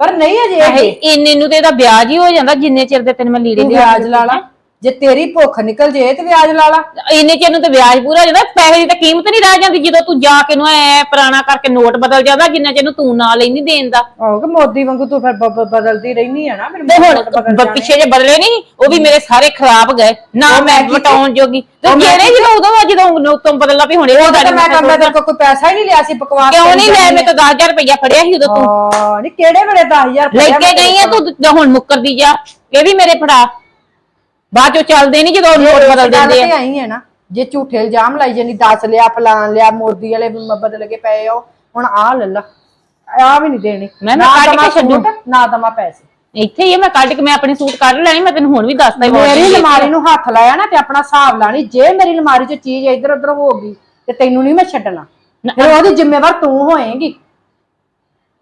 ਪਰ ਨਹੀਂ ਅਜੇ ਇਹ ਇੰਨੇ ਨੂੰ ਤੇ ਇਹਦਾ ਵਿਆਜ ਹੀ ਹੋ ਜਾਂਦਾ ਜਿੰਨੇ ਚਿਰ ਦੇ ਤੈਨੂੰ ਮੈਂ ਲੀੜੇ ਤੂੰ ਲਿਆ ਵਿਆਜ ਲਾ ਲਾ। ਜੇ ਤੇਰੀ ਭੁੱਖ ਨਿਕਲ ਜੇ ਤੇ ਵਿਆਜ ਲਾ ਲਾ। ਇੰਨੇ ਚਿਰ ਨੂੰ ਤੇ ਵਿਆਜ ਪੂਰਾ ਹੋ ਜਾਂਦਾ ਪੈਸੇ ਦੀ ਤਾਂ ਕੀਮਤ ਨਹੀਂ ਰਹਿ ਜਾਂਦੀ ਜਦੋਂ ਤੂੰ ਜਾ ਕੇ ਨੂੰ ਐ ਪੁਰਾਣਾ ਕਰਕੇ ਨੋਟ ਬਦਲ ਜਾਂਦਾ ਜਿੰਨਾ ਚਿਰ ਨੂੰ ਤੂੰ ਨਾਲ ਲੈਣੀ ਦੇਣ ਦਾ। ਆਹੋ ਕਿ ਮੋਦੀ ਵਾਂਗੂ ਤੂੰ ਫਿਰ ਬ- ਬ- ਬਦਲਦੀ ਰਹਿਨੀ ਆ ਨਾ ਫਿਰ ਤੇ ਹੁਣ ਨੋਟ ਬਦਲ ਬ- ਜਾਣੇ। ਪਿੱਛੇ ਜੇ ਬਦਲੇ ਨਹੀਂ ਉਹ ਵੀ ਮੇਰੇ ਸਾਰੇ ਖਰਾਬ ਗਏ। ਨਾ ਉਹ ਮੈਂ ਮੈਂ ਵਟਾਉਣ ਜੋਗੀ। ਤੇ ਉਹ ਮੈਂ ਜਿਹੜੇ ਜਦੋਂ ਉਦੋਂ ਆ ਜਦੋਂ ਨੋਟੋਂ ਬਦਲਣਾ ਵੀ ਹੁਣੇ ਉਹ ਤਾਂ ਮੈਂ ਕੰਮ ਤੇਰੇ ਕੋਲ ਕੋਈ ਪੈਸਾ ਹੀ ਨਹੀਂ ਲਿਆ ਸੀ ਬਕਵਾਸ ਕਿਉਂ ਨਹੀਂ ਲੈ ਮੈਂ ਤਾਂ 10000 ਰੁਪਇਆ ਫੜਿਆ ਸੀ ਉਦੋਂ ਤੂੰ। ਹਾਂ ਨਹੀਂ ਕਿਹੜੇ ਵੇਲੇ 10000 ਲੈ ਕੇ ਗਈ ਆ ਤੂੰ ਤਾਂ ਹੁਣ ਮੁੱਕਰਦੀ ਜਾ। ਇਹ ਵੀ ਮੇਰੇ ਫੜਾ। ਬਾਅਦ ਚੋਂ ਚੱਲਦੇ ਨਹੀਂ ਜਦੋਂ ਨੋਟ ਬਦਲ ਦਿੰਦੇ ਆ। ਆਈ ਹੈ ਨਾ ਜੇ ਝੂਠੇ ਇਲਜ਼ਾਮ ਲਾਈ ਜਾਨੀ ਦੱਸ ਲਿਆ ਫਲਾਨ ਲਿਆ ਮੋਦੀ ਵਾਲੇ ਬਦਲ ਕੇ ਪਏ ਹੋ ਹੁਣ ਆ ਲੈ ਲਾ ਆ ਵੀ ਨਹੀਂ ਦੇਣੀ। ਮੈਂ ਨਾ ਕੱਢ ਕੇ ਛੱਡੂ। ਨਾ ਦਮਾ ਪੈਸੇ। ਇੱਥੇ ਹੀ ਮੈਂ ਕੱਢ ਕੇ ਮੈਂ ਆਪਣੀ ਸੂਟ ਕੱਢ ਲੈਣੀ ਮੈਂ ਤੈਨੂੰ ਹੁਣ ਵੀ ਦੱਸਦਾ ਹੀ ਮੇਰੀ ਅਲਮਾਰੀ ਨੂੰ ਹੱਥ ਲਾਇਆ ਨਾ ਤੇ ਆਪਣਾ ਹਿਸਾਬ ਲਾਣੀ ਜੇ ਮੇਰੀ ਅਲਮਾਰੀ 'ਚ ਚੀਜ਼ ਇੱਧਰ ਉੱਧਰ ਹੋ ਗਈ ਤੇ ਤੈਨੂੰ ਨਹੀਂ ਮੈਂ ਛੱਡਣਾ। ਫਿਰ ਉਹਦੀ ਜ਼ਿੰਮੇਵਾਰ ਤੂੰ ਹੋਏਂਗੀ।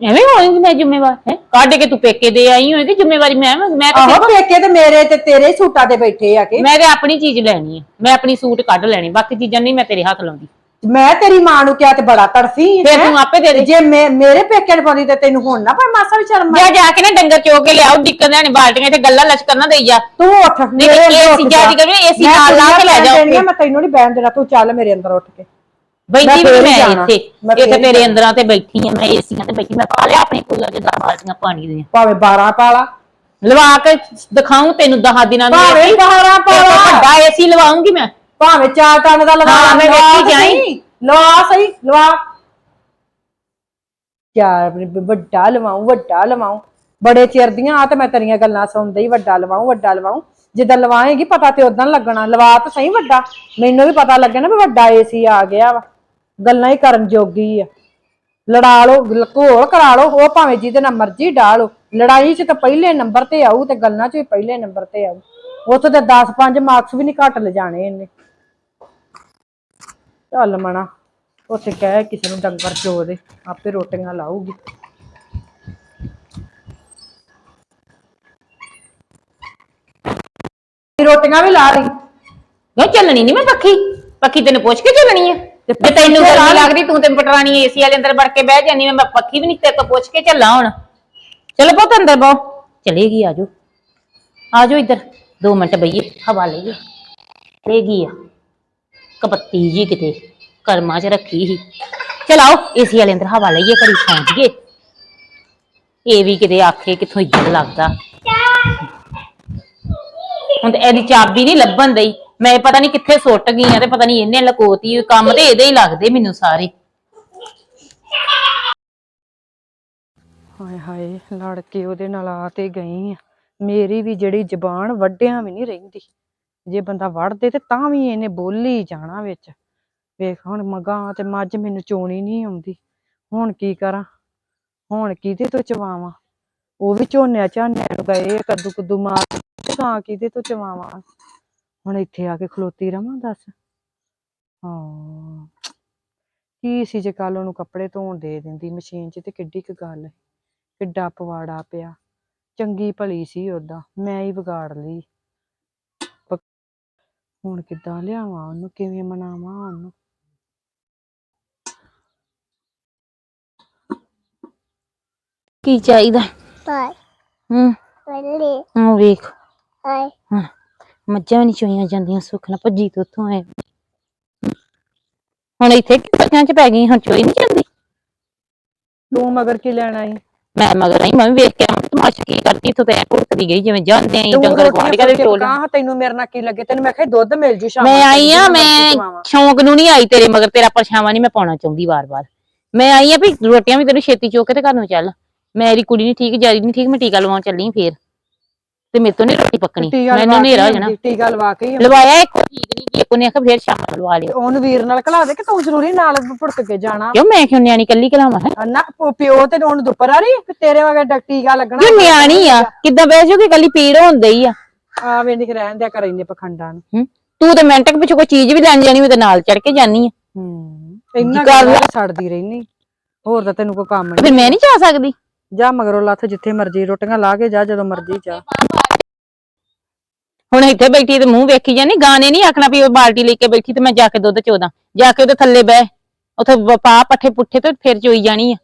ਐਵੇਂ ਹੋਏਗੀ ਮੈਂ ਜ਼ਿੰਮੇਵਾਰ ਹੈ ਕੱਢ ਕੇ ਤੂੰ ਪੇਕੇ ਦੇ ਆਈ ਹੋਏਗੀ ਜ਼ਿੰਮੇਵਾਰੀ ਮੈਂ ਮੈਂ ਤਾਂ ਆਹੋ ਪੇਕੇ ਤੇ ਮੇਰੇ ਤੇ ਤੇਰੇ ਹੀ ਸੂਟਾਂ ਤੇ ਬੈਠੇ ਆ ਕੇ ਮੈਂ ਤੇ ਆਪਣੀ ਚੀਜ਼ ਲੈਣੀ ਹੈ ਮੈਂ ਆਪਣੀ ਸੂਟ ਕੱਢ ਲੈਣੀ ਬਾਕੀ ਚੀਜ਼ਾਂ ਨਹੀਂ ਮੈਂ ਤੇਰੇ ਹੱਥ ਲਾਉਂਦੀ ਮੈਂ ਤੇਰੀ ਮਾਂ ਨੂੰ ਕਿਹਾ ਤੇ ਬੜਾ ਤੜਫੀ ਫਿਰ? ਤੂੰ ਆਪੇ ਦੇ ਦੇ ਜੇ ਮੈਂ ਮੇਰੇ ਪੇਕੇ ਨੇ ਪਾਉਂਦੀ ਤੇ ਤੈਨੂੰ ਹੁਣ ਨਾ ਪਰ ਮਾਸਾ ਵੀ ਸ਼ਰਮ ਆ। ਜਾ ਜਾ ਕੇ ਨਾ ਡੰਗਰ ਚੋ ਕੇ ਲਿਆਓ ਦਿੱਕਤ ਨੇ ਬਾਲਟੀਆਂ ਤੇ ਗੱਲਾਂ ਲਸ਼ਕਰ ਨਾ ਦੇਈ ਜਾ ਤੂੰ ਉੱਠ ਨਹੀਂ, ਮੇਰੇ AC ਜਾ। ਦੀ ਕਰਨੀ, AC ਨਾਲ ਲਾ ਕੇ ਲੈ ਜਾ ਉੱਥੇ। ਮੈਂ ਤੈਨੂੰ ਨਹੀਂ ਬੈਣ ਦੇਣਾ ਤੂੰ ਚੱਲ ਮੇਰੇ ਅੰਦਰ ਉੱਠ ਕੇ ਬੈਠੀ ਵੀ ਮੈਂ। ਇੱਥੇ ਮੈਂ ਇੱਥੇ ਫੇਰ ਹੀ ਤੇਰੇ ਜਾਣਾ। ਅੰਦਰਾਂ ਤੇ ਬੈਠੀ ਆ ਮੈਂ ਏਸੀਆਂ ਤੇ ਬੈਠੀ ਮੈਂ ਪਾ ਲਿਆ ਆਪਣੇ ਕੂਲਰ ਦੇ 10 ਬਾਲਟੀਆਂ ਪਾਣੀ ਦੀਆਂ। ਭਾਵੇਂ 12 ਪਾਲਾ ਲਵਾ ਕੇ ਦਿਖਾਉਂ ਤੈਨੂੰ 10 ਦਿਨਾਂ ਨੂੰ ਭਾਵੇਂ 12 ਪਾਲਾ ਵੱਡਾ ਏਸੀ ਲਵਾਉਂਗੀ ਮੈਂ। ਭਾਵੇਂ 4 ਟਨ ਦਾ ਲਵਾ ਮੈਂ ਵੇਖੀ ਜਾਈਂ। ਲਵਾ ਸਹੀ ਲਵਾ। ਯਾਰ ਵੱਡਾ ਲਵਾਉ ਵੱਡਾ ਲਵਾਉ ਬੜੇ ਚਿਰ ਦੀਆਂ ਆ ਤੇ ਮੈਂ ਤੇਰੀਆਂ ਗੱਲਾਂ ਸੁਣਦੇ ਹੀ ਵੱਡਾ ਲਵਾਉ ਵੱਡਾ ਲਵਾਉ ਜਿੱਦਾਂ ਲਵਾਏਗੀ ਪਤਾ ਤੇ ਉਦਾਂ ਲੱਗਣਾ। ਲਵਾ ਤਾਂ ਸਹੀ ਵੱਡਾ। ਮੈਨੂੰ ਵੀ ਪਤਾ ਲੱਗੇ ਨਾ ਵੀ ਵੱਡਾ ਏਸੀ ਆ ਗਿਆ ਵਾ। ਗੱਲਾਂ ਹੀ ਕਰਨ ਜੋਗੀ ਆ। ਲੜਾ ਲਓ, ਘੋਲ ਕਰਾ ਲਓ, ਉਹ ਭਾਵੇਂ ਜਿਹਦੇ ਨਾਲ ਮਰਜ਼ੀ ਡਾਲੋ ਲੜਾਈ 'ਚ ਤਾਂ ਪਹਿਲੇ ਨੰਬਰ ਤੇ ਆਊ ਤੇ ਗੱਲਾਂ 'ਚ ਵੀ ਪਹਿਲੇ ਨੰਬਰ ਤੇ ਆਊ। ਉੱਥੇ ਤੇ 10 5 ਮਾਰਕਸ ਵੀ ਨਹੀਂ ਘੱਟ ਲਿਜਾਣੇ ਇਹਨੇ। ਚੱਲ ਮਣਾ, ਉੱਥੇ ਕਹਿ ਕਿਸੇ ਨੂੰ ਡੰਗਰ ਚੋ ਦੇ, ਆਪੇ ਰੋਟੀਆਂ ਲਾਊਗੀ। ਰੋਟੀਆਂ ਵੀ ਲਾ ਰਹੀ ਕਿਉਂ ਚੱਲਣੀ ਨਹੀਂ ਮੈਂ ਪੱਖੀ ਪੱਖੀ ਤੈਨੂੰ ਪੁੱਛ ਕੇ ਚੱਲਣੀ ਆ। ਤੇ ਜੇ ਤੈਨੂੰ ਗਰਮੀ ਲੱਗਦੀ ਤੂੰ ਤੇ ਪਟਰਾਣੀ ਏਸੀ ਵਾਲੇ ਅੰਦਰ ਵੜ ਕੇ ਬਹਿ ਜਾਨੀ ਮੈਂ ਪੱਖੀ ਵੀ ਨਹੀਂ ਤੇਰੇ ਤੋਂ ਪੁੱਛ ਕੇ ਚੱਲਾਂ ਹੁਣ। ਚਲੋ ਪੁੱਤ ਅੰਦਰ ਬਹੁ। ਚਲੇਗੀ ਆਜੋ ਆਜੋ ਇੱਧਰ। 2 ਮਿੰਟ ਬਈਏ ਹਵਾ ਲਈਏ ਲੇਗੀ ਆ। ਕਪੱਤੀ ਜੀ ਕਿਤੇ ਕਰਮਾਂ 'ਚ ਰੱਖੀ ਸੀ। ਚਲ ਆਓ ਏਸੀ ਵਾਲੇ ਅੰਦਰ ਹਵਾ ਲਈਏ ਘੜੀ ਸੌਂ ਜੀਏ ਇਹ ਵੀ ਕਿਤੇ ਆਖੇ ਕਿੱਥੋਂ ਇੱਜ਼ਤ ਲੱਗਦਾ। ਹੁਣ ਤੇ ਇਹਦੀ ਚਾਬੀ ਨਹੀਂ ਲੱਭਣ ਦਈ। ਮੈਂ ਪਤਾ ਨਹੀਂ ਕਿੱਥੇ ਸੁੱਟ ਗਈ ਆ ਤੇ ਪਤਾ ਨਹੀਂ ਇਹਨੇ ਲਕੋਤੀ ਕੰਮ ਤੇ ਇਹਦੇ ਹੀ ਲੱਗਦੇ ਮੈਨੂੰ ਸਾਰੇ। ਹਾਏ ਹਾਏ ਲੜ ਕੇ ਉਹਦੇ ਨਾਲ ਆ ਤੇ ਗਈ ਆ। ਮੇਰੀ ਵੀ ਜਿਹੜੀ ਜ਼ਬਾਨ ਵੱਡਿਆਂ ਵੀ ਨਹੀਂ ਰਹਿੰਦੀ। ਜੇ ਬੰਦਾ ਵੜਦੇ ਤੇ ਤਾਂ ਵੀ ਇਹਨੇ ਬੋਲੀ ਜਾਣਾ ਵਿੱਚ। ਵੇਖ ਹੁਣ ਮਗਾਂ ਤੇ ਮੱਝ ਮੈਨੂੰ ਚੋਣੀ ਨਹੀਂ ਆਉਂਦੀ। ਹੁਣ ਕੀ ਕਰਾਂ? ਹੁਣ ਕਿਹਦੇ ਤੋਂ ਚਵਾਵਾਂ? ਉਹ ਵੀ ਝੋਨਿਆਂ ਝਾਨਿਆਂ ਨੂੰ ਗਏ ਆ, ਕੱਦੂ ਕੁੱਦੂ ਮਾਰ ਤਾਂ ਕਿਹਦੇ ਤੋਂ ਚਵਾਵਾਂ? ਹੁਣ ਇੱਥੇ ਆ ਕੇ ਖਲੋਤੀ ਰਵਾਂ ਦੱਸ। ਹਾਂ। ਕੀ ਸੀ ਜੇ ਕੱਲ ਉਹਨੂੰ ਕੱਪੜੇ ਧੋਣ ਦੇ ਦਿੰਦੀ ਮਸ਼ੀਨ 'ਚ ਤੇ ਕਿੱਡੀ ਕੁ ਗੱਲ ਹੈ ਕਿੱਡਾ ਪਵਾੜਾ ਪਿਆ। ਚੰਗੀ ਭਲੀ ਸੀ ਓਦਾਂ ਮੈਂ ਹੀ ਵਿਗਾੜ ਲਈ। ਹੁਣ ਕਿੱਦਾਂ ਲਿਆਵਾਂ ਉਹਨੂੰ ਕਿਵੇਂ ਮਨਾਵਾਂ ਉਹਨੂੰ? ਕੀ ਚਾਹੀਦਾ? Bye. ਹੂੰ। Really? ਹਾਂ ਵੇਖ. ਹਾਂ। ਮੱਝਾਂ ਨਹੀਂ ਚੋਈਆਂ ਜਾਂਦੀਆਂ ਸੁੱਖ ਨਾਲ ਭੱਜੀ ਤੋਂ ਉੱਥੋਂ ਆਏ। ਹੁਣ ਇੱਥੇ ਕਿੱਥਾਂ ਚ ਪੈ ਗਈ ਹੁਣ ਚੋਈ ਨਹੀਂ ਜਾਂਦੀ? ਤੂੰ ਮਗਰ ਕੀ ਲੈਣਾ ਈ ਮੈਂ ਮਗਰ ਆਈ ਮੈਂ ਵੀ ਵੇਖ ਕੇ ਆਵਾਂ ਤਮਾਸ਼ਾ ਕੀ ਕਰਦੀ ਇੱਥੋਂ ਤੇ ਐ ਭੁੜਕਦੀ ਗਈ ਜਿਵੇਂ ਜਾਂਦੇ ਆਂ ਗੁਆਂਢੀਆਂ ਦੇ ਫੁਲਕੇ ਟੋਲ ਪਕਾ, ਤੈਨੂੰ ਮੇਰੇ ਨਾਲ ਕੀ ਲੱਗੇ? ਤੈਨੂੰ ਮੈਂ ਕਿਹਾ ਦੁੱਧ ਮਿਲ ਜੂ ਸ਼ਾਮ ਮੈਂ ਆਈ ਆ ਮੈਂ। ਸ਼ੌਂਕ ਨੂੰ ਨਹੀਂ ਆਈ ਤੇਰੇ ਮਗਰ ਤੇਰਾ ਪਰਛਾਵਾਂ ਨਹੀਂ ਮੈਂ ਪਾਉਣਾ ਚਾਹੁੰਦੀ ਵਾਰ-ਵਾਰ। ਮੈਂ ਆਈ ਆ ਵੀ ਰੋਟੀਆਂ ਵੀ ਤੈਨੂੰ ਛੇਤੀ ਚੋਕ ਕੇ ਤੇ ਘਰ ਨੂੰ ਚੱਲ। ਮੇਰੀ ਕੁੜੀ ਨਹੀਂ ਠੀਕ ਜਾਰੀ ਨਹੀਂ ਠੀਕ ਮੈਂ ਟੀਕਾ ਲਵਾਉਣ ਚੱਲੀ ਫੇਰ। ਤੇ ਮੇਰੇ ਤੋਂ ਨਹੀਂ ਰੋਟੀ ਪੱਕਣੀ। ਮੈਨੂੰ ਕੇ ਹਨੇਰਾ ਹੋ ਜਾਣਾ। ਟੀਕਾ ਲਵਾ ਕੇ। ਲਵਾਇਆ ਇੱਕ ਠੀਕ ਨਹੀਂ ਕੀ ਉਹਨੇ ਆਖਿਆ ਫੇਰ ਸ਼ਾਮ ਨੂੰ ਲਵਾ ਲਿਓ। ਉਹਨੂੰ ਵੀਰ ਨਾਲ ਘਲਾ ਦੇ ਕਿ ਤੂੰ ਜ਼ਰੂਰੀ ਨਾਲ ਭੁੜਕ ਕੇ ਜਾਣਾ। ਕਿਉਂ ਮੈਂ ਕਿਉਂ ਨਿਆਣੀ ਕੱਲੀ ਕਲਾਵਾਂ ਹੈ? ਨਾ ਪਿਓ ਤੇ ਉਹਨੂੰ ਦੁੱਪਰ ਆ ਰਹੀ ਤੇਰੇ ਵਗੇ ਡ- ਟੀਕਾ ਲੱਗਣਾ। ਕਿਉਂ ਨਿਆਣੀ ਆ? ਕਿੱਦਾਂ ਬਹਿ ਜਾਊਗੀ? ਕੱਲੀ ਪੀੜ ਹੁੰਦੀ ਹੀ ਆ। ਆਵੇਂ ਨਹੀਂ ਰਹਿਣ ਦਿਆ ਕਰ ਇੰਨੇ ਪਖੰਡਾਂ ਨੂੰ? ਤੂੰ ਤੇ ਮਿੰਟ ਕੁ ਪਿੱਛੇ ਕੋਈ ਚੀਜ਼ ਵੀ ਲੈਣ ਜਾਣੀ ਉਹਦੇ ਨਾਲ ਚੜ ਕੇ ਜਾਨੀ ਆ। ਹੂੰ। ਇੰਨਾ ਗੱਲ। ਛੱਡਦੀ ਰਹਿਨੀ। ਹੋਰ ਤਾਂ ਤੈਨੂੰ ਕੋਈ ਕੰਮ ਫਿਰ ਨਹੀਂ। ਮੈਂ ਨਹੀਂ ਜਾ ਸਕਦੀ। ਜਾ ਮਗਰੋਂ ਲੱਥ ਜਿੱਥੇ ਮਰਜ਼ੀ ਰੋਟੀਆਂ ਲਾ ਕੇ ਜਾ ਜਦੋਂ ਮਰਜ਼ੀ ਜਾ। ਹੁਣ ਇੱਥੇ ਬੈਠੀ ਤੇ ਮੂੰਹ ਵੇਖੀ ਜਾਨੀ ਗਾਣੇ ਨਹੀਂ ਆਖਣਾ ਵੀ ਉਹ ਬਾਲਟੀ ਲੈ ਕੇ ਬੈਠੀ ਤੇ ਮੈਂ ਜਾ ਕੇ ਦੁੱਧ ਚੋਦਾ। ਜਾ ਕੇ ਉਹਦੇ ਥੱਲੇ ਬਹਿ ਉਥੇ ਪਾ ਪੱਠੇ ਪੁੱਠੇ ਤੇ ਫਿਰ ਚੋਈ ਜਾਣੀ ਆ।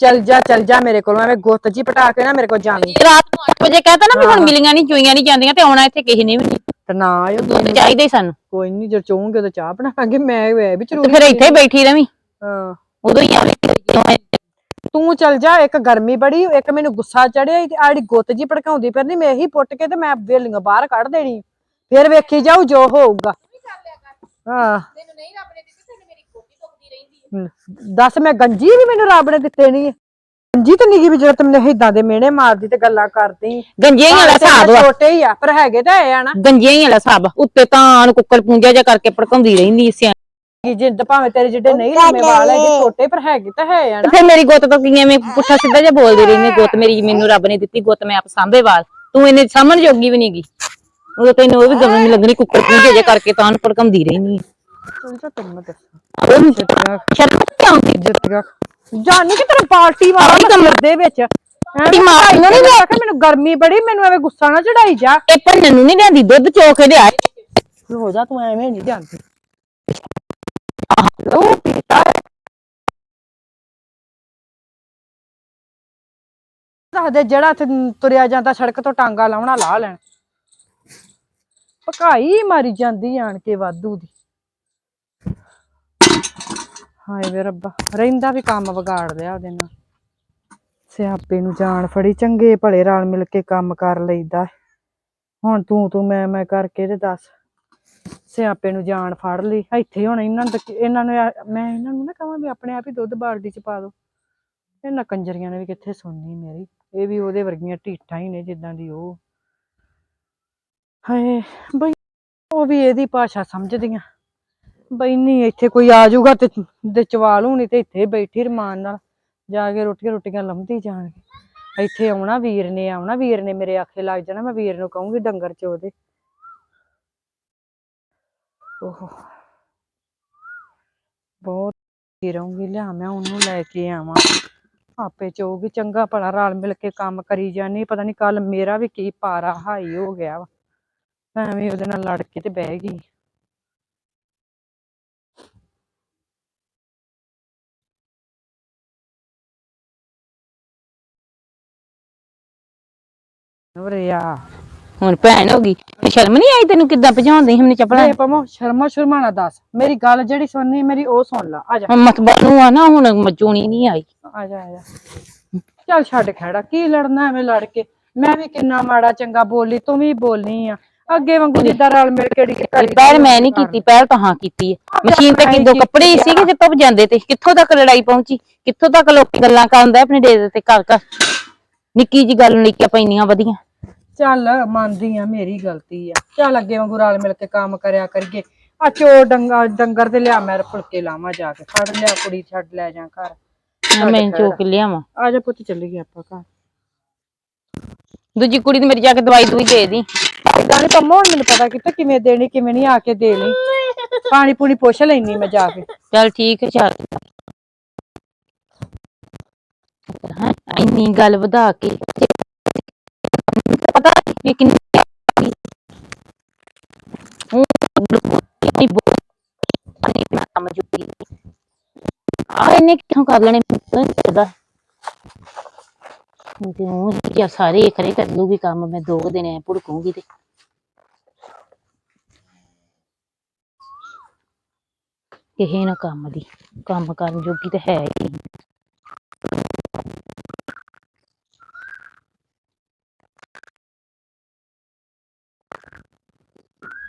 ਚੱਲ ਜਾ ਚੱਲ ਜਾ ਮੇਰੇ ਕੋਲ ਐਵੇਂ ਗੁੱਤ ਜੀ ਪਟਾ ਕੇ ਨਾ ਮੇਰੇ ਕੋਲ ਜਾਵੀਂ ਰਾਤ ਨੂੰ 8 ਵਜੇ ਕਹਤਾ ਨਾ ਵੀ ਹੁਣ। ਮਿਲੀਆਂ ਨਹੀਂ ਚੋਈਆਂ ਨਹੀਂ ਜਾਂਦੀਆਂ ਤੇ ਆਉਣਾ ਇੱਥੇ ਕਿਸੇ ਨੇ ਵੀ ਨਹੀਂ। ਨਾ ਆਇਓ ਦੁੱਧ ਚਾਹੀਦਾ ਹੀ ਸਾਨੂੰ। ਕੋਈ ਨਹੀਂ ਜੇ ਚਾਹੋਗੇ ਤਾਂ ਚਾਹ ਬਣਾਵਾਂਗੇ ਮੈਂ ਵੀ ਤੇ ਜ਼ਰੂਰੀ ਫਿਰ ਇੱਥੇ ਹੀ ਬੈਠੀ ਰਵੀਂ। ਹਾਂ। ਉਦੋਂ ਹੀ ਆਵੇਂ ਤੂੰ ਚਲ ਜਾ ਇੱਕ ਗਰਮੀ ਬੜੀ ਇੱਕ ਮੈਨੂੰ ਗੁੱਸਾ ਚੜਿਆ ਤੇ ਆੜੀ ਗੁੱਤ ਜੀ ਭੜਕਾਉਂਦੀ ਫਿਰਨੀ ਮੈਂ ਇਹੀ ਪੁੱਟ ਕੇ ਤੇ ਮੈਂ ਵੇਲੀਆਂ ਬਾਹਰ ਕੱਢ ਦੇਣੀ ਫਿਰ ਵੇਖੀ ਜਾਊ ਜੋ ਹੋਊਗਾ। ਹਾਂ। ਤੈਨੂੰ ਨਹੀਂ ਰੱਬ ਨੇ ਦਿੱਤੀ ਤੈਨੂੰ ਮੇਰੀ ਗੋਪੀ ਦੁਖਦੀ ਰਹਿੰਦੀ ਹਮ, ਦੱਸ ਮੈਂ ਗੰਜੀ ਵੀ ਮੈਨੂੰ ਰੱਬ ਨੇ ਦਿੱਤੇ ਨਹੀਂ ਗੰਜੀ ਤੇ ਨਿੱਗੀ ਵੀ ਜਿਹੜਾ ਤੈਨੂੰ ਏਦਾਂ ਦੇ ਮਿਹਣੇ ਮਾਰਦੀ ਤੇ ਗੱਲਾਂ ਕਰਦੀ। ਗੰਜੀਆਂ ਹੀ ਵਾਲਾ ਹਿਸਾਬ ਵਾ। ਛੋਟੇ ਹੀ ਆ ਪਰ ਹੈਗੇ ਤਾਂ ਹੈ ਆ ਨਾ। ਗੰਜੀਆਂ ਹੀ ਵਾਲਾ ਹਿਸਾਬ ਆ। ਉੱਤੇ ਤਾਂ ਕੁੱਕਰ ਪੂੰਜਾ ਜਿਹਾ ਕਰਕੇ ਭੜਕਾਉਂਦੀ ਰਹਿੰਦੀ ਸਿਆ ਕਿ ਜਿੱਦ ਭਾਵੇਂ ਤੇਰੇ ਜਿੱਡੇ ਨਹੀਂ ਲੰਮੇ ਵਾਲ ਹੈਗੇ ਛੋਟੇ ਪਰ ਹੈਗੇ ਤਾਂ ਹੈ ਆ ਤੇ ਨਾ। ਫਿਰ ਮੇਰੀ ਗੁੱਤ ਤੋਂ ਕਿਵੇਂ ਮੈਂ ਪੁੱਠਾ ਸਿੱਧਾ ਜਿਹਾ ਬੋਲਦੀ ਰਹਿੰਦੀ ਗੁੱਤ ਮੇਰੀ ਮੈਨੂੰ ਰੱਬ ਨੇ ਦਿੱਤੀ ਗੁੱਤ ਮੈਂ ਆਪ ਸਾਂਭੇ ਵਾਲ। ਤੂੰ ਇਹਨੇ ਸਾਂਭਣ ਜੋਗੀ ਵੀ ਨਹੀਂਗੀ ਉਦੋਂ ਤੈਨੂੰ ਉਹ ਵੀ ਗਮਨ ਨਹੀਂ ਲੱਗਣੀ ਕੁੱਕਰ ਪੂੰਜੇ ਜੇ ਕਰਕੇ ਤਾਂ ਉਹਨੂੰ ਭੜਕਾਉਂਦੀ ਰਹਿੰਦੀ ਚਲ ਜਾ ਤੈਨੂੰ ਮੈਂ ਦੱਸਾਂ ਉਹਨੂੰ ਜਿੱਤਗਾ ਸ਼ਰਮ ਨਹੀਂ ਆਉਂਦੀ? ਜਿੱਤਗਾ ਜਾਨੀ ਕਿ ਤੇਰੇ ਪਾਰਟੀ ਵਾਲਾ ਆਹੀ ਕੰਮ ਦੇ ਵਿੱਚ। ਮਾਰ ਨੂੰ ਨੀ ਮੈਂ ਮੈਨੂੰ ਗਰਮੀ ਬੜੀ ਮੈਨੂੰ ਐਵੇਂ ਗੁੱਸਾ ਨਾ ਚੜਾਈ ਜਾ। ਇਹ ਭੰਨਣ ਨੂੰ ਨਹੀਂ ਲਿਆਂਦੀ ਦੁੱਧ ਚੋ ਕੇ ਲਿਆ ਹੋ ਜਾ ਤੂੰ ਐਵੇਂ ਨਹੀਂ ਜਾਂਦੀ ਦੱਸਦੇ ਜਿਹੜਾ ਇੱਥੇ ਤੁਰਿਆ ਜਾਂਦਾ ਸੜਕ ਤੋਂ ਟਾਂਗਾ ਲਾਉਣਾ ਲਾ ਲੈਣ। ਪਕਾਈ ਮਾਰੀ ਜਾਂਦੀ ਆਣ ਕੇ ਵਾਧੂ ਦੀ। ਹਾਏ ਵੇ ਰੱਬਾ, ਰਹਿੰਦਾ ਵੀ ਕੰਮ ਵਿਗਾੜ ਲਿਆ ਉਹਦੇ ਨਾਲ। ਸਿਆਪੇ ਨੂੰ ਜਾਣ ਫੜੀ, ਚੰਗੇ ਭਲੇ ਰਲ ਮਿਲ ਕੇ ਕੰਮ ਕਰ ਲਈਦਾ। ਹੁਣ ਤੂੰ ਤੂੰ ਮੈਂ ਮੈਂ ਕਰਕੇ ਤੇ ਦੱਸ। ਸਿਆਪੇ ਨੂੰ ਜਾਣ ਫੜ ਲਈ। ਇੱਥੇ ਹੁਣ, ਇਹਨਾਂ ਨੂੰ ਤਾਂ ਇਹਨਾਂ ਨੂੰ ਆ- ਮੈਂ ਇਹਨਾਂ ਨੂੰ ਨਾ ਕਹਾਂ ਵੀ ਆਪਣੇ ਆਪ ਹੀ ਦੁੱਧ ਬਾਲਟੀ ਚ ਪਾ ਦੋ। ਇਹਨਾਂ ਕੰਜਰੀਆਂ ਨੇ ਵੀ ਕਿੱਥੇ ਸੁਣਨੀ ਮੇਰੀ। ਇਹ ਵੀ ਉਹਦੇ ਵਰਗੀਆਂ ਢੀਠਾਂ ਹੀ ਨੇ ਜਿੱਦਾਂ ਦੀ ਉਹ। ਹਾਏ, ਬਈ ਉਹ ਵੀ ਇਹਦੀ ਭਾਸ਼ਾ ਸਮਝਦੀਆਂ। ਬਈ ਨਹੀਂ ਇੱਥੇ ਕੋਈ ਆ ਜਾਊਗਾ ਤੇ ਦੇ ਚਵਾਲ ਹੋਣੀ ਤੇ ਇੱਥੇ ਬੈਠੀ ਰਮਾਨ ਨਾਲ। ਜਾ ਕੇ ਰੋਟੀਆਂ ਰੋਟੀਆਂ ਲੰਮਦੀ ਜਾਣਗੇ। ਇੱਥੇ ਆਉਣਾ ਵੀਰ ਨੇ, ਆਉਣਾ ਵੀਰ ਨੇ ਮੇਰੇ ਆਖੇ ਲੱਗ ਜਾਣਾ। ਮੈਂ ਵੀਰ ਨੂੰ ਕਹੂੰਗੀ ਡੰਗਰ ਚ ਉਹਦੇ ਓਹ ਬਹੁਤ ਹੀ ਰਹੂੰਗੀ ਲਿਆ ਮੈਂ ਉਹਨੂੰ ਲੈ ਕੇ ਆਵਾਂ। ਆਪੇ ਚੋਗੀ ਚੰਗਾ ਭਲਾ ਰਲ ਮਿਲ ਕੇ ਕੰਮ ਕਰੀ ਜਾਨੀ ਪਤਾ ਨਹੀਂ ਕੱਲ ਮੇਰਾ ਵੀ ਕੀ ਪਾਰਾ ਹਾਈ ਹੋ ਗਿਆ ਵਾ। ਐਵੇਂ ਉਹਦੇ ਨਾਲ ਲੜ ਕੇ ਤੇ ਬਹਿ ਗਈ। ਉਰੇ ਹੁਣ ਭੈਣ ਹੋ ਗਈ ਸ਼ਰਮ ਨਹੀਂ ਆਈ ਤੈਨੂੰ ਕਿੱਦਾਂ ਭਜਾਉਂਦੀ ਸੀ ਮੈਨੂੰ ਚੱਪਲਾਂ? ਲੈ ਪਮੋ ਸ਼ਰਮਾ ਸ਼ਰਮਾ ਨਾ ਦੱਸ। ਮੇਰੀ ਗੱਲ ਜਿਹੜੀ ਸੁਣਨੀ ਮੇਰੀ ਉਹ ਸੁਣ ਲਾ। ਆ ਜਾ। ਹੁਣ ਮਤਬਾ ਨੂੰ ਆ ਨਾ ਹੁਣ ਮਚੂਣੀ ਨਹੀਂ ਆਈ। ਆ ਜਾ ਆ ਜਾ। ਚੱਲ ਛੱਡ ਖੜਾ ਕੀ ਲੜਨਾ ਐਵੇਂ ਲੜ ਕੇ? ਮੈਂ ਵੀ ਕਿੰਨਾ ਮਾੜਾ ਚੰਗਾ ਬੋਲੀ ਤੂੰ ਵੀ ਬੋਲਨੀ ਆ। ਅੱਗੇ ਵਾਂਗੂ ਜਿੱਦਾਂ ਰਲ ਮਿਲ ਕੇ ਕਰੀ ਪਹਿਲ ਮੈਂ ਨਹੀਂ ਕੀਤੀ ਪਹਿਲ ਤਾਂ ਹਾਂ ਕੀਤੀ ਹੈ ਮਸ਼ੀਨ ਤੇ ਕਿੰਦੋ ਕੱਪੜੇ ਹੀ ਸੀਗੇ ਜੇ ਧੁੱਪ ਜਾਂਦੇ ਤੇ। ਕਿੱਥੋਂ ਤੱਕ ਲੜਾਈ ਪਹੁੰਚੀ? ਕਿੱਥੋਂ ਤੱਕ ਲੋਕੀ ਗੱਲਾਂ ਕਰਦੇ ਆਪਣੇ ਡੇਰੇ ਤੇ ਘਰ ਘਰ? ਨਿੱਕੀ ਜੀ ਗੱਲ ਨੂੰ ਲੈ ਕੇ ਪੈਣੀਆਂ ਵਧੀਆਂ। ਚੱਲ ਮੰਨਦੀ ਆ ਮੇਰੀ ਗਲਤੀ ਆ। ਚੱਲ ਅੱਗੇ ਵਾਂਗੂ ਰਲ ਮਿਲ ਕੇ ਕੰਮ ਕਰਿਆ ਕਰੀਏ। ਆ ਚੋ ਡੰਗਾ ਡੰਗਰ ਤੇ ਲਿਆ ਮੈਂ ਫੁਲਕੇ ਲਾਵਾਂ ਜਾ ਕੇ। ਫੜ ਲਿਆ ਕੁੜੀ ਛੱਡ ਲੈ ਜਾ ਘਰ। ਮੈਂ ਚੋਕ ਲਿਆਵਾਂ। ਆ ਜਾ ਪੁੱਤ ਚੱਲੀਏ ਆਪਾਂ ਘਰ। ਦੂਜੀ ਕੁੜੀ ਨੂੰ ਮੇਰੀ ਜਾ ਕੇ ਦਵਾਈ ਦੂਈ ਦੇ ਦੀ। ਜਾਨੇ ਪੰਮੋ ਹੁਣ ਮੈਨੂੰ ਪਤਾ ਕਿਤੇ ਕਿਵੇਂ ਦੇਣੀ ਕਿਵੇਂ ਨਹੀਂ ਆ ਕੇ ਦੇ ਲਈ ਪਾਣੀ ਪੂਣੀ ਪੁੱਛ ਲੈਣੀ ਮੈਂ ਜਾ ਕੇ। ਚੱਲ ਠੀਕ ਹੈ ਚੱਲ। ਹਾਂ ਇੰਨੀ ਗੱਲ ਵਧਾ ਕੇ। ਪਤਾ ਨਹੀਂ ਕਿੰਨੀ ਉਹ ਨਹੀਂ ਬੋਲ ਨਹੀਂ ਕੰਮ ਜੁਗੀ ਆ ਇਹਨੇ ਕਿੱਥੋਂ ਕਰ ਲੈਣੇ ਪਤਾ ਤੇ ਉਹ ਜਾਂ ਸਾਰੇ ਖਰੇ ਕਰ ਲੂਗੀ ਕੰਮ ਮੈਂ ਦੋ ਕੁ ਦਿਨ ਐ ਭੁੜਕੂਗੀ ਤੇ ਕਿਸੇ ਨਾ ਕੰਮ ਦੀ ਕੰਮ ਕਰਨ ਜੋਗੀ ਤੇ ਹੈ ਹੀ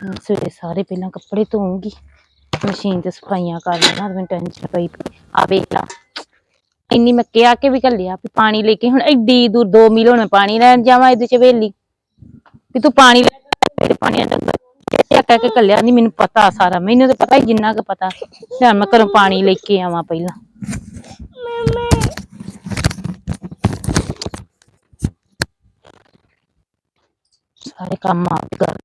ਸਵੇਰੇ ਸਾਰੇ ਪਹਿਲਾਂ ਕੱਪੜੇ ਧੋਉਂਗੀ ਮਸ਼ੀਨ ਤੇ ਸਫਾਈਆਂ ਕਰ ਲੈਣਾ ਮੈਨੂੰ ਟੈਨਸ਼ਨ ਪਈ ਆ ਵੇਖ ਲਾ, ਇੰਨੀ ਮੈਂ ਕਿਹਾ ਕਿ ਵੀ ਘੱਲਿਆ ਵੀ ਪਾਣੀ ਲੈ ਕੇ ਹੁਣ ਐਡੀ ਦੂਰ 2 ਮੀਲ ਹੁਣ ਪਾਣੀ ਲੈਣ ਜਾਵਾਂ ਇਹਦੇ ਚ ਵੇਲੀ ਵੀ ਤੂੰ ਪਾਣੀ ਲੈ ਮੇਰੇ ਪਾਣੀ ਦਾ ਕਹਿ ਕੇ ਘੱਲਿਆ, ਨਹੀਂ ਮੈਨੂੰ ਪਤਾ ਸਾਰਾ, ਮੈਨੂੰ ਤਾਂ ਪਤਾ ਹੀ ਜਿੰਨਾ ਕੁ ਪਤਾ। ਲੈ ਮੈਂ ਘਰੋਂ ਪਾਣੀ ਲੈ ਕੇ ਆਵਾਂ ਪਹਿਲਾਂ। ਸਾਰੇ ਕੰਮ ਆਪ ਕਰ